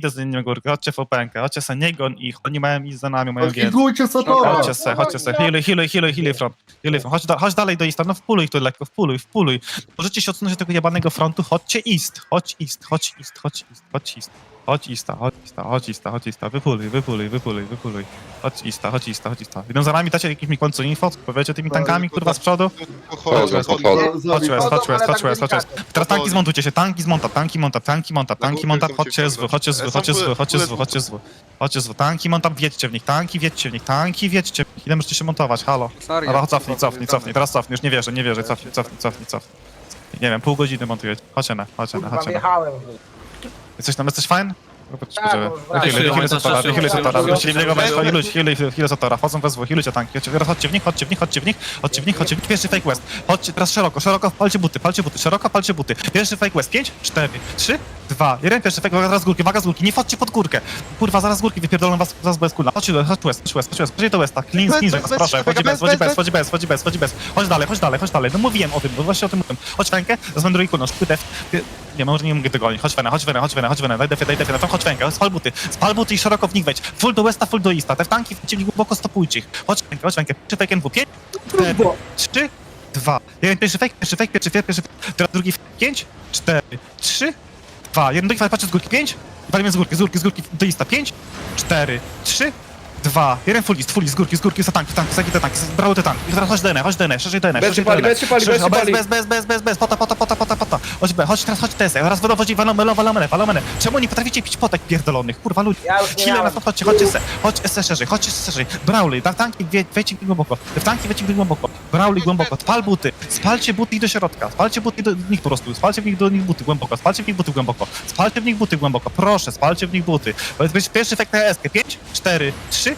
Idę chodźcie w openkę, chodźcie se, nie gon ich, oni mają iść za nami, mają wiedzę. Figujcie Satora! Chodźcie se, chodźcie se, healuj, healuj, healuj, healuj front, healuj front. Chodź, da, chodź dalej do Easta, no wpuluj tu lekko, wpuluj, wpuluj. Możecie się odsunąć od tego jebanego frontu, chodźcie East, chodź East, chodź East, chodź East, chodź East. Chodź Ista, chodź Ista, chodź Ista, chodź Ista, wypuluj, wypuluj, wypuluj, wypuluj. Chodź Ista, chodź Ista, chodź Ista. Idą za nami, dacie jakimś końcu info, powiecie tymi tankami, kurwa, z przodu. Podchodzę, Chodź, podchodzę. Chodź West, chodź West, chodź tak West, chodź West. Teraz tanki zmontujcie się, tanki zmonta, tanki monta, tanki monta, tanki monta, chodźcie zwy, chodźcie zwy, chodźcie zwy, chodźcie zwy, chodźcie zwy. Chodźcie zwy, tanki monta, wiedźcie w nich, tanki wiedźcie w nich, tanki wiedźcie w nich. Ile możecie się montować, halo? Dobra, cofnij, cofnij, cofnij, teraz cofnij, już nie wierzę, nie wierzę, cofnij, cofnij, cofnij, cofnij. Nie wiem, pół godziny montujecie. Chodźcie na, chodźcie na, chodźcie na. Jesteś tam, jesteś fajny? Tak, no. Chwilę, chwilę Satora, wrócili w niego wchodzą we zło, chwilę tanki, chodźcie, teraz chodźcie w nich, chodźcie w nich, chodźcie w nich, chodźcie w nich, chodźcie w nich, pierwszy fake west, chodźcie teraz szeroko, szeroko, palcie buty, palcie buty, szeroko, palcie buty, pierwszy fake west, 5, 4, 3, 2, 1, pierwszy fake, zaraz z górki, uwaga z górki, nie wchodźcie pod górkę, kurwa, zaraz z górki wypierdolą was, was bez kula, chodźcie, chodź west, chodź west, chodź west, chodźcie do westa, clean, clean, was proszę, chodź bez, chodź bez, chodź bez, chodź bez, chodź bez, chodź dalej, chodź dalej, chodź dalej, no mówiłem o tym, no właśnie o tym mówiłem, chodź rękę, zazwę drugi kulno, szpytę, nie, może nie mogę chodź wena, chodź wena, chodź wena, chodź wena, daj defę, daj defę, chodź rękę, spal buty, spal buty i szeroko w nich wejdź, full do westa, full do easta, te tanki wciągnij głęboko, stopujcie ich, chodź rękę, chodź rękę, czy fake NW, 5, 4, 3, 2, jeden pierwszy fake, pierwszy fake, pierwszy fake, pierwszy fake, teraz drugi fake, 5, 4, 3, 2, jeden drugi fake, patrzę z górki, 5, walimy z górki, z górki, z górki do easta, 5, 4, 3, Dwa, jeden full list, full list, z górki, z górki, za tanki, tanki, te tanki, brały te tanki. I teraz chodź DN, chodź DN, szerzej DN, Bez szerzej się pali, bez się pali, bez się pali. Bez, bez, bez, bez, bez, pota, pota, pota, pota, pota. Chodź B, chodź teraz, chodź TS, teraz wodą chodzi, walą, walą, walą, walą, walą. Czemu nie potraficie pić potek pierdolonych, kurwa ludzie. Ja już nie Chwilę na miałem. to, chodźcie, chodźcie se, chodź SE szerzej, chodźcie SE szerzej. Brawly, ta tanki, wie- wejdźcie w nich głęboko, w tanki wejdźcie w nich głęboko. Brawly głęboko, spal buty, spalcie buty i do środka, spalcie buty do nich po prostu, spalcie w nich do nich buty głęboko, spalcie w nich buty głęboko, spalcie w nich buty głęboko, proszę, spalcie w nich buty. Jest pierwszy efekt na ESK, 5, 4, 3,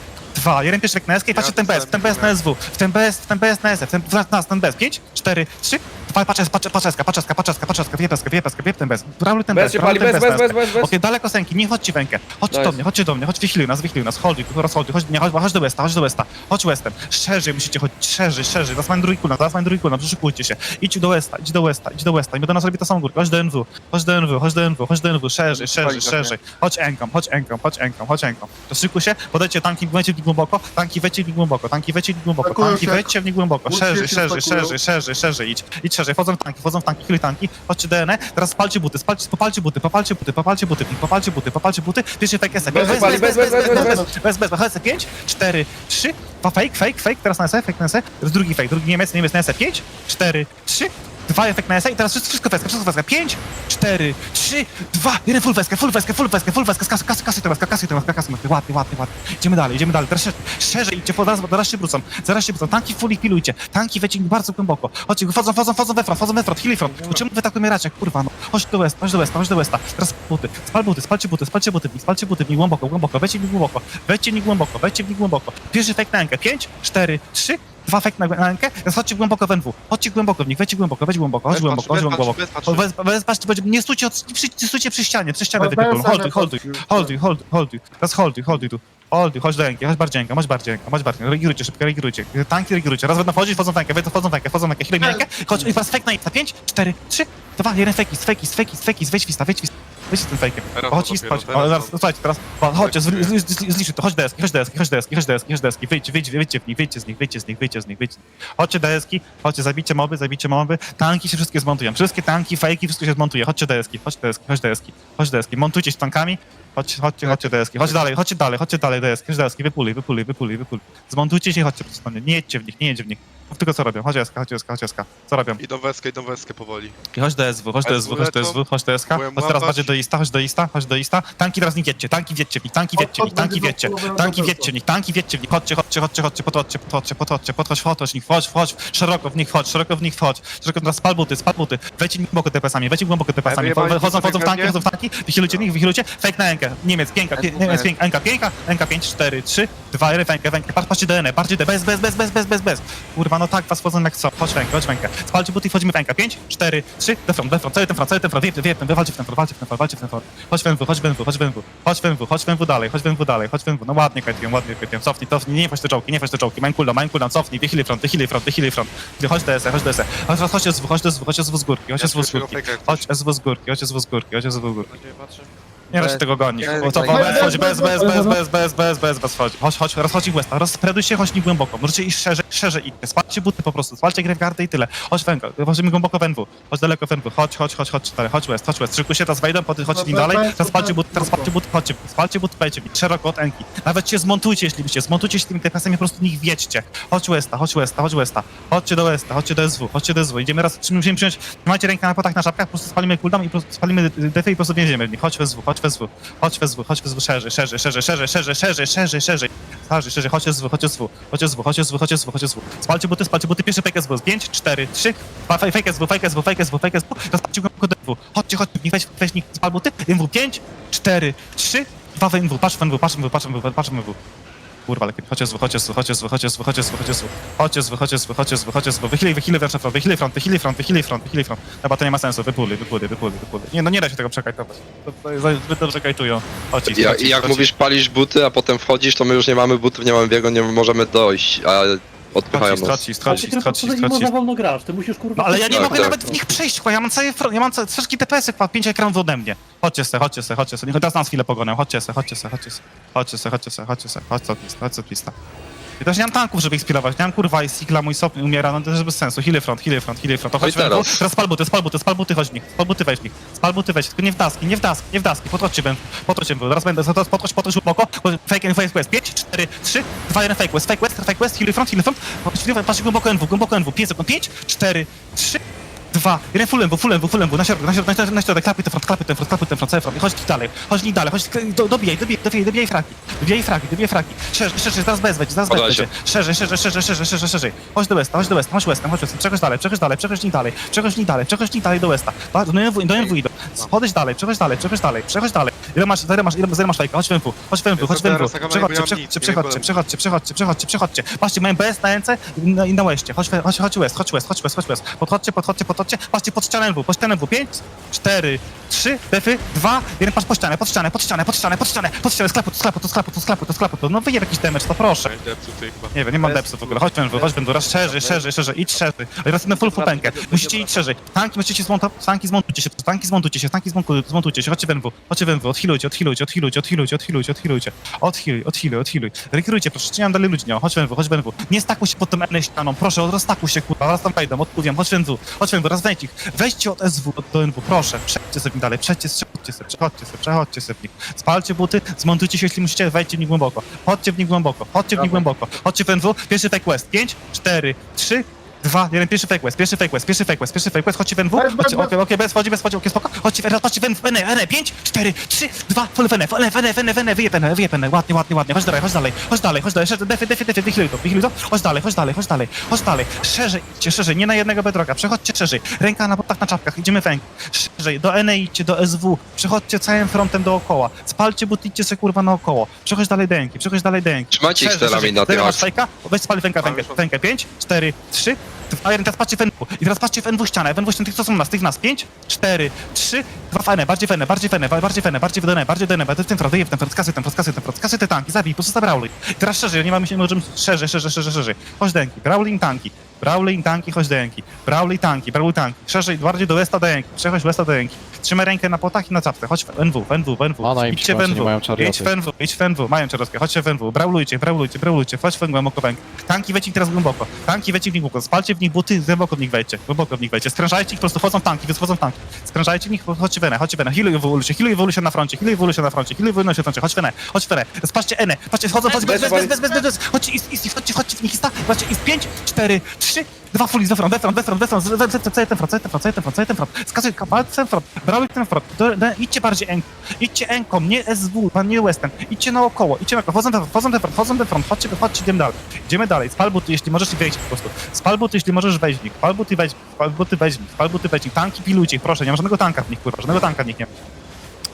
Dwa, jeden pierwszy na SK i patrzcie w ten BS, w ten BS na SW, w ten BS, w ten BS na SF, w ten, w nas, ten BS, 5, 4, 3, dwa, patrz, patrz, paczeska, paczeska, paczeska, paczeska, wiepeska, wiepeska, wiep ten BS, brawly ten Bez BS, się brawly pali, ten bez, bez, bez, SK. bez, bez. Okej, daleko sęki, nie chodźcie w rękę, chodźcie do Nice. mnie, chodźcie do mnie, chodź, wychwiluj nas, wychwiluj nas, holduj, rozholduj, chodź, nie, chodź, chodź do Westa, chodź do Westa, chodź Westem, szerzej musicie chodzić, szerzej, szerzej, zaraz mam drugi kulna, zaraz mam drugi kulna, przyszykujcie się, idź do Westa, idź do Westa, idź do Westa. I do nas robi górkę, chodź do NW, chodź do NW, chodź do NW, chodź do NW, szerzej, szerzej, szerzej, chodź enkom, chodź enkom, chodź enkom, chodź enkom, rozszykuj się, podajcie tanki, wejdźcie w nich głęboko, tanki wejdźcie w nich głęboko, tanki wejdźcie w nich głęboko, tanki się. wejdźcie w nich głęboko, szerzej, się szerzej, szerzej, szerzej, szerzej, idź, idź szerzej, wchodzą w tanki, wchodzą w tanki, chwilę tanki, chodźcie DN, teraz spalcie buty, spalcie, popalcie buty, popalcie buty, popalcie buty, popalcie buty, popalcie buty, pierwszy fake SF, Bez bez, bez, bez, bez, bez. bez, bez, bez, 5, 4, 3, 2, fake, fake, fake, teraz na SF, fake na teraz drugi fake, drugi Niemiec, Niemiec na SF, 5, 4, 3, 2, efekt na SF i teraz wszystko, weska, wszystko weska, 5, 4, 3, 2, 1, full weska, full weska, full weska, full weska, kasy, kasy, kasy, to weska, kasy, to weska, kasy, ładnie, ładnie, ładnie, idziemy dalej, idziemy dalej, teraz szerzej, idźcie, zaraz, zaraz się wrócą, zaraz się wrócą, tanki fully pilujcie, tanki wiecie bardzo głęboko, chodźcie, wchodzą, wchodzą, wchodzą we front, wchodzą we front, heal front, czemu wy tak umieracie, kurwa, no, chodź do westa, chodź do westa, chodź do westa, teraz buty, spal buty, spalcie buty, spalcie buty, spalcie buty, nich głęboko, głęboko, wejdźcie nich głęboko, wejdźcie nich głęboko, wejdźcie nich głęboko, pierwszy fake na rękę, 5, 4, 3, Dwa fake na, na rękę, teraz chodźcie głęboko w NW. Chodźcie głęboko w nich, wejdźcie głęboko, wejdź głęboko, chodź głęboko, chodź głęboko. patrzcie, nie stójcie, od, nie przy, nie stójcie przy ścianie, przy ścianę Bez wypierdolą. sensu, Holduj, holduj, holduj, holduj, holduj. Teraz holduj, holduj tu. Holduj, chodź do ręki, chodź bardziej ręka, chodź bardziej ręka, chodź bardziej. Reagirujcie, szybko reagirujcie. Tanki reagirujcie. Raz będą wchodzić, wchodzą rękę, wchodzą rękę, wchodzą rękę, chwilę mi rękę. Chodź, i teraz fake na 5, 4, 3, 2, 1 fake fake fake fake wejdź wista, wejdź wista. Wejdź z tym. Teraz Chodź to i dopiero, chodź. teraz zaraz, to. słuchajcie, teraz, o, chodźcie, zli- zli- zli- zliczcie to, chodź deski, chodź deski, chodź deski, chodź deski, chodź deski, chodź deski, wyjdź, wyjdź, wyjdźcie w nich, wyjdźcie z nich, wyjdźcie z nich, wyjdźcie z nich, wyjdźcie. Chodźcie deski, chodźcie, zabijcie moby, zabijcie moby, tanki się wszystkie zmontują, wszystkie tanki, fejki, wszystko się zmontuje, chodźcie deski, chodź deski, chodź deski, chodź deski, montujcie się tankami, chodźcie, chodźcie, chodźcie deski, chodź dalej, chodźcie dalej, chodźcie dalej deski, chodź deski, wypuluj, wypuluj, wypuluj, wypuluj. Zmontujcie się i chodźcie po nie jedźcie w nich, nie jedźcie w nich. Tylko co robią, chodź deska, chodź deska, chodź deska, co robią? Idą weskę, idą weskę powoli. I chodź do SW, chodź do SW, chodź do SW, chodź do SK, Próbuję chodź teraz łapać. bardziej do Ista, chodź do Ista, chodź do Ista. Tanki teraz nie wiedźcie, tanki wiedźcie w nich, tanki wiedźcie w nich, tanki wiedźcie, tanki wiedźcie w nich, tanki wiedźcie w nich, chodźcie, chodźcie, chodźcie, chodźcie, podchodźcie, podchodźcie, podchodźcie, podchodź, podchodź w nich, wchodź, wchodź, szeroko w nich wchodź, szeroko w nich wchodź, szeroko teraz spal buty, spal buty, wejdźcie głęboko DPS-ami, wejdźcie głęboko DPS-ami, chodzą, chodzą w tanki, chodzą w tanki, wychylujcie w nich, fake na rękę, Niemiec, pięka, pie, Niemiec, pięka, ręka, pięka, ręka, 5, 4, 3, 2, 1, rękę, rękę, patrz, patrzcie DN, bardziej D, bez, bez, bez, bez, bez, bez, bez, kurwa, no tak, was wchodzą jak co, chodź rękę, chodź rękę, spalcie buty i wchodzimy w rękę, 5, 4, 3, defront, defront, cały ten front, cały ten front, wiep, wiep, walcie w ten front, walcie w ten front, walcie w ten front, chodź w NW, chodź w NW, chodź w NW, chodź w NW, chodź w NW dalej, chodź w NW dalej, chodź w NW, no ładnie kajtują, ładnie kajtują, cofnij, cofnij, nie wchodź te czołki, nie wchodź te czołki, main cooldown, main cooldown, cofnij, wychyli front, wychyli front, wychyli front, chodź do SE, chodź do SE, chodź, chodź SW, chodź do SW, chodź SW z górki, chodź Ja SW z słyszę górki, fejka jak chodź SW z górki, chodź SW z górki, chodź SW z górki. Patrzę. Nie da się tego gonić. bez- Bo to bez- bez, chodzi, bez, bez, bez, bez- bez, bez, bez, bez, bez, chodzi. Chodź, chodź, rozchodź ich Westa, rozpreduj się, chodź nie głęboko. Możecie iść szerzej, szerzej idźcie. Spalcie buty po prostu, spalcie grę w kartę i tyle. Chodź węgla, chodźmy głęboko w NW. Chodź daleko w NW, chodź, chodź, chodź, chodź, dalej, chodź West, chodź West. Szykuj się, teraz wejdą, potem chodź nim dalej. Teraz spalcie buty, teraz spalcie buty, chodźcie. Spalcie buty, wejdźcie nich, szeroko od Enki. Nawet się zmontujcie, jeśli byście, zmontujcie się tymi TPS-ami, po prostu nich wiedźcie. Chodź Westa, chodź Westa, chodź Westa. Chodźcie do Westa, chodźcie do SW, chodźcie do SW. Idziemy raz, czy musimy przyjąć, macie rękę na potach, na szapkach, po prostu spalimy cooldown i po prostu spalimy defy i po prostu więziemy w nich. Chodź w SW, chodź SW, chodź SW, chodź SW, szerzej, szerzej, szerzej, szerzej, szerzej, szerzej, szerzej, szerzej. Szerzej, szerzej, chodź SW, chodź SW, chodź SW, chodź SW, chodź SW, chodź SW. Spalcie buty, spalcie buty, pierwszy fake SW, 5, 4, 3, 2, fake SW, fake SW, fake SW, fake SW, rozpalcie głęboko do MW. Chodźcie, chodźcie, weź, weź nich, spal buty, MW, 5, 4, 3, 2 w MW, patrz w MW, patrz w MW, patrz w MW, patrz w MW. Kurwa, lepiej. Chodź SV, chodź SV, chodź SV, chodź SV, chodź SV, chodź SV. Chodź SV, chodź SV, chodź SV, chodź SV. Wychylij, wychylij wręcz front, wychylij front, wychylij front, wychylij front, wychylij front. Chyba to nie ma sensu, wypuli, wypuli, wypuli, wypuli. Nie, no nie da się tego przekajtować. To- to jest- Zbyt dobrze kajtują. Chodź, Ja, chodź, jak chodź. mówisz, palisz buty, a potem wchodzisz, to my już nie mamy butów, nie mamy biegu, nie możemy dojść. A odpychają Chodź, nas. chodź, Ale chodź, ty nie chodź. można wolno grać, ty musisz kurwa... No ale ja nie Tak, mogę tak. nawet w nich przejść, chłopie, ja mam cały front, ja mam ca- wszystkie TPS-y, chyba pięć ekranów ode mnie. Chodźcie se, chodźcie se, chodźcie se, niech teraz nas chwilę pogonią, chodźcie se, chodźcie se, chodźcie se, chodźcie se, chodźcie se, chodźcie se, chodź co lista, chodź co lista. I też nie mam tanków, żeby ich spilować, nie mam kurwa i Sigla, mój sop umiera, no to jest bez sensu, heal front, heal front, heal front, to No i chodź teraz. teraz. teraz spal buty, spal buty, spal buty, chodź w nich, spal buty, weź w nich, spal buty, weź, tylko nie w daski, nie w daski, nie w daski, podchodźcie będę, podchodźcie będę, teraz będę, teraz podchodź, podchodź głęboko, fake and fake west, 5, 4, 3, 2, 1, fake west, fake west, fake west, heal front, heal front, patrz, patrz głęboko NW, głęboko NW, 5 sekund, 5, 4, 3, Dwa, jeden full MW, full MW, full MW, na środek, na środek, na środek, na środek, klapy ten front, klapy ten front, klapy ten front, cały front, chodź dalej, chodź nie dalej, chodź, do, dobijaj, dobijaj, dobijaj, dobijaj fraki, dobijaj fraki, dobijaj fraki, szerzej, szerzej, zaraz bez będzie, zaraz bez Podaj się. będzie, szerzej, szerzej, szerzej, szerzej, szerzej, szerzej, chodź do Westa, chodź do Westa, chodź Westem, chodź Westem, przechodź dalej, przechodź dalej, przechodź nie dalej, przechodź nie dalej, przechodź nie dalej do Westa, do do NW, do NW idą, chodź dalej, przechodź dalej, przechodź dalej, przechodź dalej, ile masz, ile masz, ile ile masz fajka, chodź w NW, chodź w NW, chodź w NW, przechodźcie, przechodźcie, przechodźcie, przechodźcie, przechodźcie, przechodźcie, przechodźcie, patrzcie, mają BS na ręce i na, i na Westie, chodź, chodź, chodź West, chodź West, chodź West, chodź West, podchodźcie, podchodźcie, podchodźcie, patrzcie pod ścianę NW, pod ścianę NW, 5, 4, 3, defy, 2, 1, patrz pod ścianę, pod ścianę, pod ścianę, pod ścianę, pod ścianę, pod ścianę, sklepu, to sklepu, to sklepu, to sklepu, to sklepu, to no wyjeb jakiś damage, to proszę. Nie wiem, nie mam depsów w ogóle, chodź wężu, chodź wężu, raz szerzej, szerzej, szerzej, idź szerzej, raz na full fupenkę, musicie iść szerzej, tanki musicie zmontować, tanki zmontujcie się, tanki zmontujcie się, tanki zmontu- zmontujcie się, chodźcie wężu, chodźcie wężu, odhilujcie, odhilujcie, odhilujcie, odhilujcie, odhilujcie, odhilujcie, odhiluj, odhiluj, odhiluj, rekrujcie, proszę, nie mam dalej ludzi, nie ma, chodź wężu, chodź wężu, nie stakuj się pod tą ścianą, proszę, rozstakuj się, kurwa, raz tam wejdą, odpływam, chodź wężu, chodź wężu, raz wejdź ich, weźcie od SW do NW, proszę, przejdźcie sobie dalej, przejdźcie, przechodźcie sobie, przechodźcie sobie, przechodźcie sobie w nich, spalcie buty, zmontujcie się, jeśli musicie, wejdźcie w nich głęboko, chodźcie w nich głęboko, chodźcie w nich głęboko, chodźcie w NW, pierwszy fake west, 5, 4, 3, Dwa, jeden, pierwszy fake west, pierwszy fake west, pierwszy fake west, pierwszy fake west, chodźcie w NW, Bez, bez, chodźcie, bez. okej, okej, bez, chodzi, bez, chodzi, okej, spoko, chodźcie, teraz patrzcie w NW, NE, NE, 5, 4, 3, 2, full w NE, full w NE, w NE, w NE, wyjeb NE, wyjeb NE, ładnie, ładnie, ładnie, chodź dalej, chodź dalej, chodź dalej, chodź dalej, szerzej, defy, defy, defy, wychyluj to, wychyluj to, chodź dalej, chodź dalej, chodź dalej, chodź dalej, szerzej, idźcie, szerzej, nie na jednego bedroga, przechodźcie szerzej, ręka na botach, na czapkach, idziemy w rękę, szerzej, do NE idźcie, do SW, przechodźcie całym frontem dookoła, spalcie but, idźcie se kurwa naokoło, przechodź dalej dęki, przechodź dalej dęki, Trzymajcie ich Szerzej, stelami szerzej. na Tego tym masz akcji. fejka? Weź spal węka, wękę, wękę, 5, 4, 3, 2, 1, teraz patrzcie w NW. I teraz patrzcie w NW ścianę, w NW ścianę, tych co są nas, tych nas, 5, 4, 3, 2 fene, bardziej fene, bardziej fene, bardziej fene, bardziej DN, bardziej DN, bardziej ten front, ten front, skasuj ten front, skasuj ten front, te tanki, zabij, po prostu zabrawluj. I teraz szerzej, nie mamy się, możemy szerzej, szerzej, szerzej, szerzej. Chodź denki, brawling tanki, brawling tanki, chodź denki, brawling tanki, brawling tanki, szerzej, bardziej do westa denki, przechodź westa denki. Trzymaj rękę na potach i na czapce, chodź w NW, w NW, w NW. Im Idźcie w nie NW, mają idź czarioty. w NW, idź w NW, mają czarowskie, chodźcie w NW, brawlujcie, brawlujcie, brawlujcie, chodź w głęboko węg. Tanki wejdźcie teraz głęboko, tanki wejdźcie w nich głęboko, spalcie w nich buty, głęboko w nich wejdźcie, głęboko w nich wejdźcie, sprężajcie ich, po prostu wchodzą w tanki, więc wchodzą w tanki, sprężajcie w nich, chodźcie w Enę, chodźcie w Enę, healuj ewolucie, healuj ewolucie na froncie, healuj ewolucie na froncie, healuj ewolucie na froncie, chodź w Enę, chodź w Enę, patrzcie Enę, patrzcie, wchodzą, patrzcie, bez, bez, bez, bez, bez, bez, bez, chodźcie, ist, ist, chodźcie, chodźcie w nich, ista, patrzcie, ist 5, 4, 3, Dwa full do front, defront, defront, defront, cały ten front, cały ten front, cały ten front, cały ten front, skazuj kapal, ten front, brały ten front, do, do, idźcie bardziej enką, idźcie enką, nie SW, pan nie Westem, idźcie naokoło, idźcie naokoło, wchodzą defront, wchodzą defront, wchodzą defront, chodźcie, chodźcie, idziemy dalej, idziemy dalej, spal buty, jeśli możesz i wejdź po prostu, spal buty, jeśli możesz wejść w nich, spal buty, wejdź, spal buty, wejdź w nich, spal buty, wejdź w nich, tanki pilujcie proszę, nie ma żadnego tanka w nich, kurwa, żadnego tanka w nich nie ma.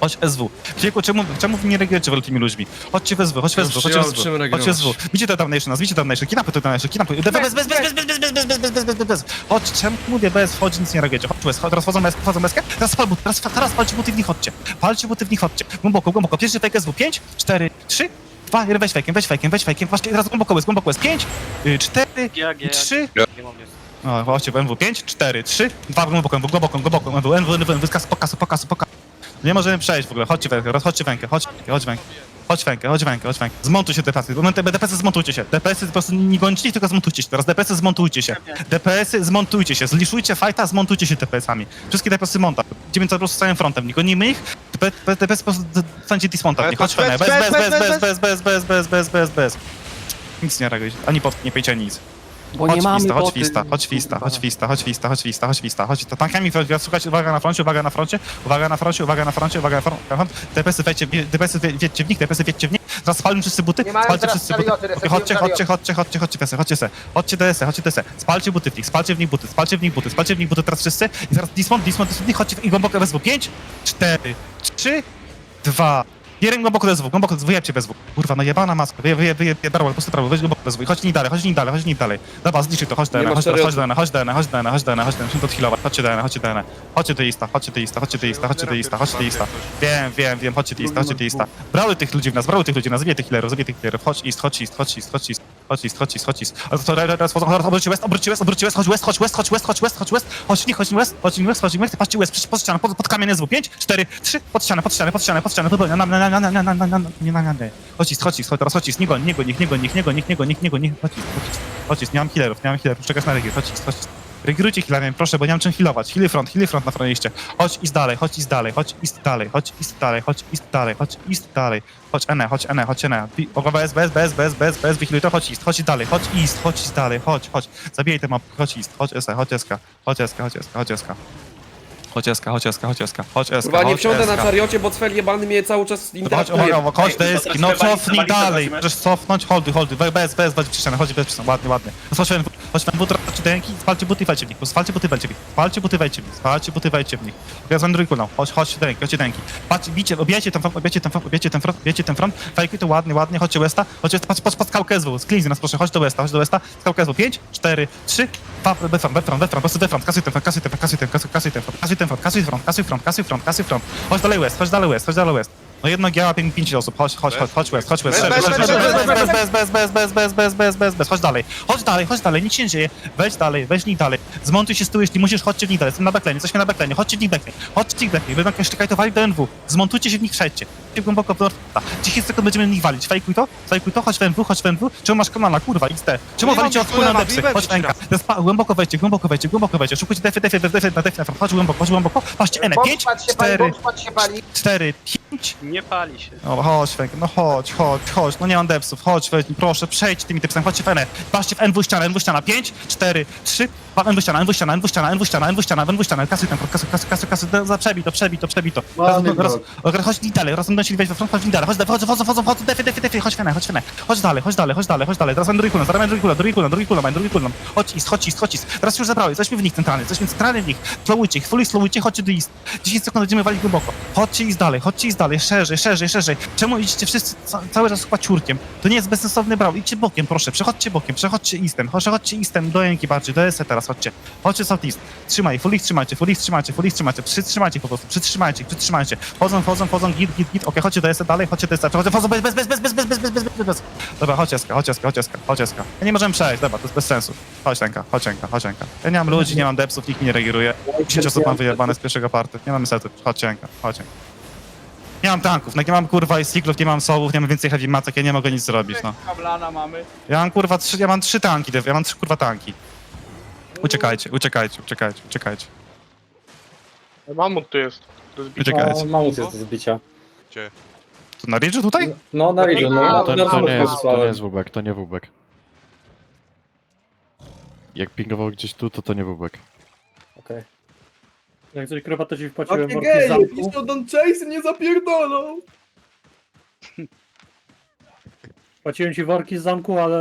Chodź SW. Wieku, czemu, czemu nie reagujecie wielkimi ludźmi? Chodźcie w SW, chodź w SW, chodź w SW. Chodź w SW. Bicie te Damnation, nas, bicie te Damnation, kinapy te Damnation, kinapy. Bez, bez, bez, bez, bez, bez, bez, bez, bez, bez, bez, bez, bez, bez. Chodź, czemu mówię bez, wchodzi, nic nie reagujecie. Chodź bez, teraz wchodzą bez, wchodzą bez, teraz spal but, teraz, teraz palcie buty w nich, chodźcie. Palcie buty w nich, chodźcie. Głęboko, głęboko. Pierwszy fake SW, 5, 4, 3, 2, 1, weź fejkiem, weź fejkiem, weź fejkiem. Właśnie teraz głęboko jest, głęboko jest. 5, 4, 3, o, właśnie, w MW 5, 4, 3, 2 głęboko, głęboko, głęboko, MW, MW, MW, MW, kasu, po kasu, po kasu, po kasu. Nie możemy przejść w ogóle, chodźcie wękę, chodźcie wękę, chodź chodź wękę. Chodź wękę, chodź wękę, chodź wękę. Zmontuj się DPS-y. DPS-y zmontujcie się. DPS-y po prostu nie ich, tylko zmontujcie się. Teraz DPS-y zmontujcie się. DPS-y zmontujcie się. Zliszujcie fajta, zmontujcie się DPS-ami. Wszystkie DPS-y monta. Idziemy po prostu całym frontem. Nie gonimy ich. DPS DPS po prostu stańcie dismonta. Chodź fenę. Bez, bez, bez, bez, bez, bez, bez, bez, bez, bez, bez. Nic nie reaguj. Ani pod, nie pejcie nic. Bo Chodź nie mamy Wista, chodź boty. Wista, chodź Wista, chodź Wista, chodź Wista, chodź Wista, chodź Wista, chodź to tankami słuchajcie, uwaga na froncie, uwaga na froncie, uwaga na froncie, uwaga na froncie, uwaga na froncie, DPS-y wejdźcie, DPS-y wiedźcie w nich, DPS-y wiedźcie w nich, teraz spalmy wszyscy buty, Nie mają spalcie teraz wszyscy buty, zarioty, resetują chodźcie, chodźcie, zarioty. chodźcie, chodźcie, chodźcie, se, chodźcie se, chodźcie DS-y, chodźcie DS-y, spalcie buty w nich, spalcie w nich buty, spalcie w nich buty, spalcie w nich buty teraz wszyscy. I zaraz dismount, dismount, dismount, chodźcie i głęboko wezwu, 5, 4, 3, 2, Jeden głęboko do zwu, głęboko wyjebcie bez zwu. Kurwa, no jebana maska, wyje, wyje, wyje, darło, pusty prawo, weź głęboko. I chodź nie dalej, chodź nie dalej, chodź nie dalej. Dobra, zliczyj to, chodź do ma chodź do czterech. chodź do Ena, chodź do Ena, chodź do Ena, chodź do Ena, chodź do Ena, musimy to odhealować. Chodźcie do Ena, chodźcie do Ena. Chodźcie do Ista, chodźcie do Ista, chodźcie do Ista, chodźcie do Ista, chodźcie do Ista. Wiem, wiem, wiem, chodźcie do Ista, chodźcie do Ista. Brały tych ludzi w nas, brały tych ludzi w nas, zabij tych healerów, zabij tych healerów. Chodź Ist, chodź Ist, chodź Ist, chodź Ist. Chodź Ist, chodź Ist, chodź Ist. Ale to teraz wchodzą, obróćcie West, obróćcie West, obróćcie West, chodź West, chodź West, chodź West, chodź West, chodź West, chodź nie, chodź West, chodź West, chodź West, patrzcie West, pod ścianę, pod, pod kamień SW, 5, 4, 3, pod ścianę, pod ścianę, pod ścianę, pod ścianę, na, na, na, na, na, na, na, na, na, nie, na, na, na. Chodź Ist, chodź Ist, chodź teraz, chodź Ist, nie goń, nie goń, nie goń, nie goń, nie goń, nie goń, nie healerów, nie regię, chodź Ist, chodź Ist. Regirujcie healerem, proszę, bo nie mam czym healować. Healy front, healy front na froncie. Chodź Ist dalej, chodź Ist dalej, chodź Ist dalej, chodź Ist dalej, chodź Ist dalej, chodź Ist dalej. Chodź Ene, chodź Ene, chodź Ene. Wi- o, Bez, bez, bez, bez, bez, bez, wychyluj to, chodź Ist, chodź dalej, chodź Ist, chodź dalej, chodź, chodź. Zabijaj te mapy, chodź Ist, chodź Eska, chodź Eska, chodź Eska, chodź Eska, chodź Eska. Chodź Eska, chodź Eska, chodź Eska, chodź Eska, Kurwa, nie chodź wsiądę na Eska. czariocie, bo cfel jebany mnie cały czas Chodź, interaktuje. uwaga, chodź do Eski, no cofnij dalej, zobaczymy. możesz cofnąć, holduj, holduj, We- bez, bez, bez przyszedł, chodź bez przyszedł, ładnie, ładnie. No Chodź ten, chodź ten but, chodź ręki, spalcie buty wejdźcie w nich, spalcie buty, wejdźcie w nich, spalcie buty, wejdźcie w nich, spalcie buty, wejdźcie w nich. Ja znam drugi kulą, chodź, chodź do ręki, chodźcie do ręki. Patrz, bicie, obijajcie ten front, obijajcie ten front, obijajcie ten front, obijajcie ten front, fajkuj to ładnie, ładnie, chodźcie Westa, chodźcie, patrz, patrz, patrz skałkę SW, sklinzy nas proszę, chodź do Westa, chodź do Westa, skałkę SW, 5, 4, 3, 2, we front, we front, we front, po prostu we front, kasuj ten front, kasuj ten front, kasuj ten front, kasuj ten front, kasuj ten front, kasuj front, kasuj front, kasuj front, kasuj front, chodź dalej West, chodź dalej West, chodź dalej West. No jedno giała, pięć, pięć osób, chodź, chodź, chodź, chodź West, chodź West, Bez, bez, bez, bez, bez, bez, bez, bez, bez, bez, bez, bez, bez, chodź dalej, chodź dalej, chodź dalej, nic się nie dzieje, weź dalej, weź nich dalej, zmontuj się z tyłu, jeśli musisz, chodźcie w nich dalej, jestem na backlane, jesteśmy na backlane, chodźcie w nich backlane, chodźcie w nich backlane, będą jakieś czekajtowali do NW, zmontujcie się w nich, przejdźcie, Idźcie głęboko w Norta, 10 sekund będziemy w nich walić, fejkuj to, fejkuj to, chodź w NW, chodź w NW, czemu masz kanala, kurwa, XT, czemu walicie od na depsy, chodź pa- głęboko wejdźcie, głęboko wejdźcie, głęboko wejdźcie, szukajcie defy, defy, defy, defy, defy, front, chodź głęboko, chodź głęboko, patrzcie, N, 5, Bomb się pali, 4, bomb się pali. 4, 5, Nie pali się. no chodź, Fenk, no chodź, chodź, chodź, no nie mam depsów, chodź, weź, proszę, przejdź tymi depsami, chodźcie w N, patrzcie w NW ściana, NW ściana, 5, 4, 3, NW ściana, NW ściana, NW ściana, NW ściana, NW ściana, NW ściana, kasuj ten, kasuj, kasuj, kasuj, kasuj, kasuj, za- przebij to, przebij to, przebij to, raz, raz, raz, chodź nie dalej, raz będą się we front, chodź nie dalej, chodź dalej, chodź, chodź, chodź, chodź, defy, defy, defy, chodź N, chodź N, chodź dalej, chodź dalej, chodź dalej, chodź dalej, teraz mam drugi kulon, zaraz mam drugi kulon, drugi kulon, drugi kulon, mam drugi kulon, chodź ist, chodź ist, chodź ist, teraz już zabrały, jesteśmy w nich centralnie, jesteśmy centralnie w nich, slowujcie ich, fully slowujcie, chodźcie do ist, 10 sekund będziemy walić głęboko, chodźcie ist dalej, chodźcie ist dalej, szerzej, szerzej, szerzej, czemu idziecie wszyscy ca cały czas kłaciurkiem, to nie jest bezsensowny brał, idźcie bokiem, proszę, przechodźcie bokiem, przechodźcie istem, przechodźcie istem do bardziej, do SE teraz, chodźcie, chodźcie south east, trzymaj, full ich trzymajcie, full ich trzymajcie, full ich trzymajcie, przytrzymajcie ich po prostu, przytrzymajcie ich, przytrzymajcie, chodzą, chodzą, chodzą, git, git, git, okej, chodźcie do SE dalej, chodźcie do SE, przechodzą, chodzą, bez, bez, bez, bez, bez, bez, bez, bez, bez, bez, bez, dobra, chodź Eska, chodź Eska, chodź Eska, chodź Eska, ja nie możemy przejść, dobra, to jest bez sensu, chodź Enka, chodź Enka, chodź Enka, ja nie mam ludzi, nie mam depsów, nikt mi nie reagiruje, 10 osób mam wyjebane z pierwszego party, nie mamy sety, chodźcie Enka, chodź Enka. Nie mam tanków, no nie mam kurwa i cyklów, nie mam sołów, nie mam więcej heavy macek, ja nie mogę nic zrobić, no. Kablana mamy. Ja mam kurwa trzy, ja mam trzy tanki, ja mam trzy kurwa tanki. Uciekajcie, uciekajcie, uciekajcie, uciekajcie, Mamut tu jest. Do zbicia. uciekajcie. No, mamut jest do zbicia. Tu na Ridge'u tutaj? No, na Ridge'u, no. To, na to, nie jest, to nie wysłałem. jest wubek, to nie wubek. Jak pingował gdzieś tu, to to nie wubek. Okej. Jak coś krowa, to ci wpłaciłem Jakie worki z geje, zamku. piszą Don Chase nie zapierdolą. Płaciłem ci worki z zamku, ale